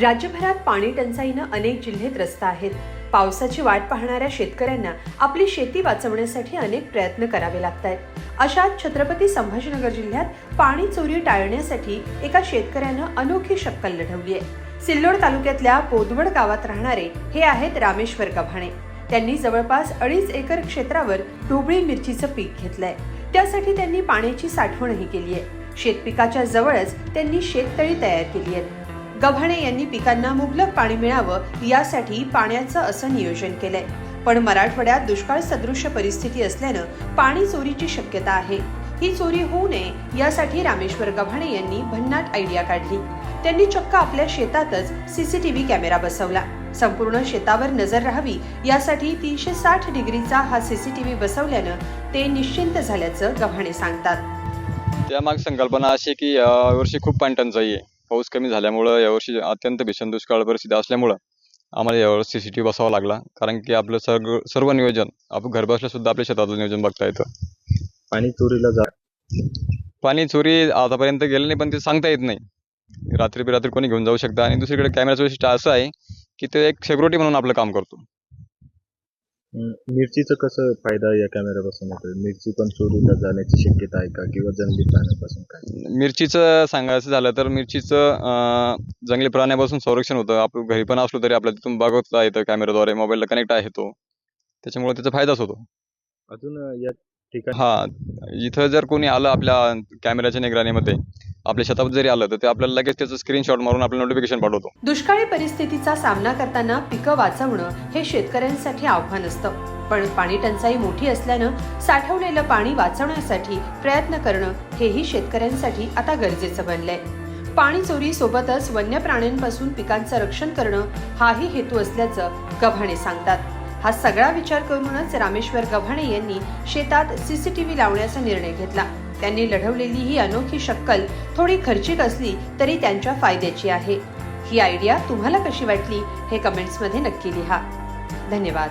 राज्यभरात पाणी टंचाईनं अनेक जिल्हे त्रस्त आहेत. पावसाची वाट पाहणाऱ्या शेतकऱ्यांना आपली शेती वाचवण्यासाठी अनेक प्रयत्न करावे लागत आहेत अशात छत्रपती संभाजीनगर जिल्ह्यात पाणी चोरी टाळण्यासाठी एका शेतकऱ्यानं अनोखी शक्कल लढवली आहे. सिल्लोड तालुक्यातल्या पोदवड गावात राहणारे हे आहेत रामेश्वर गव्हाणे. त्यांनी जवळपास अडीच एकर क्षेत्रावर ढोबळी मिरचीचं पीक घेतलंय. त्यासाठी त्यांनी पाण्याची साठवणही केली आहे. शेतपिकाच्या जवळच त्यांनी शेततळी तयार केली आहेत गव्हाणे यांनी पिकांना मुबलक पाणी मिळावं यासाठी पाण्याचं असं नियोजन केलंय. पण मराठवाड्यात दुष्काळ सदृश्य परिस्थिती असल्यानं पाणी चोरीची शक्यता आहे. ही चोरी होऊ नये यासाठी रामेश्वर गव्हाणे यांनी भन्नाट आयडिया काढली. त्यांनी चक्क आपल्या शेतातच सीसीटीव्ही कॅमेरा बसवला. संपूर्ण शेतावर नजर राहावी यासाठी तीनशे साठ डिग्रीचा हा सीसीटीव्ही बसवल्यानं ते निश्चिंत झाल्याचं गव्हाणे सांगतात. त्यामाग संकल्पना अशी की यावर्षी खूप पाणी टंचाई आहे. पाऊस कमी झाल्यामुळं यावर्षी अत्यंत भीषण दुष्काळ परिस्थिती असल्यामुळं आम्हाला यावर्षी सी सी टी बसावं लागला. कारण की आपलं सर्व सर्व नियोजन आपण घर बसल्या सुद्धा आपल्या शेतातलं नियोजन बघता येतं. पाणी चोरीला जा पाणी चोरी आतापर्यंत गेलं नाही पण ते सांगता येत नाही. रात्री बिरात्री कोणी घेऊन जाऊ शकतं. आणि दुसरीकडे कॅमेराचं वैशिष्ट्य असं आहे की ते एक सिक्युरिटी म्हणून आपलं काम करतो. मिरचीचं कसं फायदा या कॅमेऱ्यापासून होतो मिरची पण चोरीला जाण्याची शक्यता आहे का? किंवा जंगली प्राण्यापासून काय? मिरचीचं सांगायचं झालं तर मिरचीचं अं, जंगली प्राण्यापासून संरक्षण होतं. आपण घरी पण असलो तरी आपल्याला तिथून बघता येतं कॅमेराद्वारे मोबाईलला कनेक्ट आहे तो. त्याच्यामुळे त्याचा फायदाच होतो. अजून अं, या ठिकाणी हा. इथं जर कोणी आलं आपल्या कॅमेऱ्याच्या निगराणीमध्ये आपल्या शेतात जरी आलं तर ते आपल्याला लगेच त्याचं स्क्रीनशॉट मारून आपल्याला नोटिफिकेशन पाठवतो. दुष्काळी परिस्थितीचा सामना करताना पिकं वाचवणं हे शेतकऱ्यांसाठी आव्हान असतं. पण पाणी टंचाई मोठी असल्यानं साठवलेलं पाणी वाचवण्यासाठी प्रयत्न करणं हेही शेतकऱ्यांसाठी आता गरजेचं बनलंय. पाणी चोरी सोबतच वन्य प्राण्यांपासून पिकांचं रक्षण करणं हाही हेतू असल्याचं गव्हाणे सांगतात. हा सगळा विचार करूनच रामेश्वर गव्हाणे यांनी शेतात सीसीटीव्ही लावण्याचा निर्णय घेतला. त्यांनी लढवलेली ही अनोखी शक्कल थोडी खर्चिक असली तरी त्यांच्या फायद्याची आहे. ही आयडिया तुम्हाला कशी वाटली हे कमेंट्समध्ये नक्की लिहा. धन्यवाद.